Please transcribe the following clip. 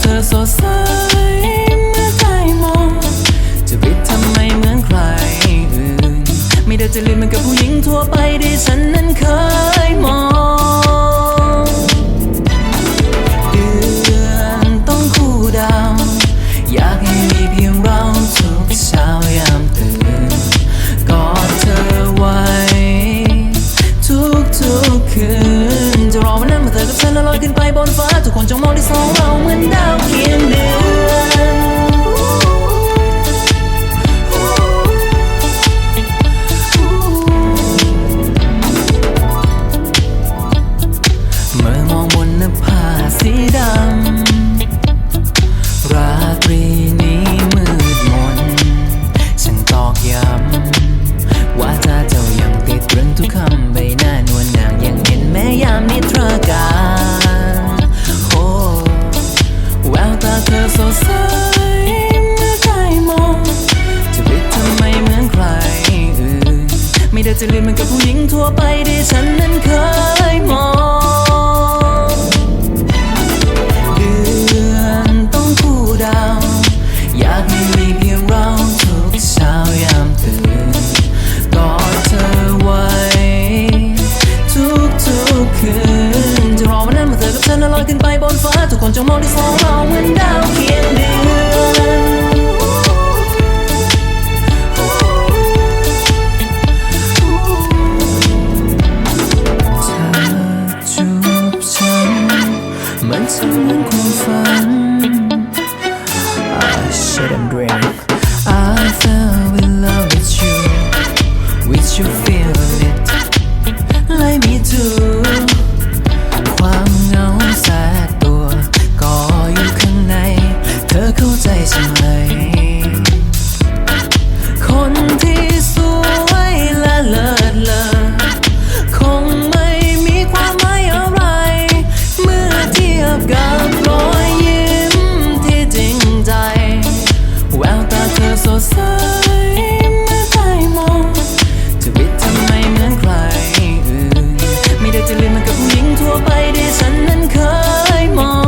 เธอสดใสเมื่อใจมองจะบิดทำไมเหมือนใครอื่น ไม่ได้จะลืมเหมือนกับผู้หญิงทั่วไปที่ฉันนั้นเคยมอง จะเล่นมันกับผู้หญิงทั่วไปที่ฉันนั้นเคยมองเดือนต้องคู่ดาว อยากให้มีเพียงเราทุกเช้ายามตื่นกอดเธอไว้ ทุกทุกคืนจะรอวันนั้นมาเจอกับฉันและลอยขึ้นไปบนฟ้า ทุกคนจงมองที่สองเราเหมือนดาวเพียงเดือน I'm doing ทั่วไปที่ฉันนั้นเคยมอง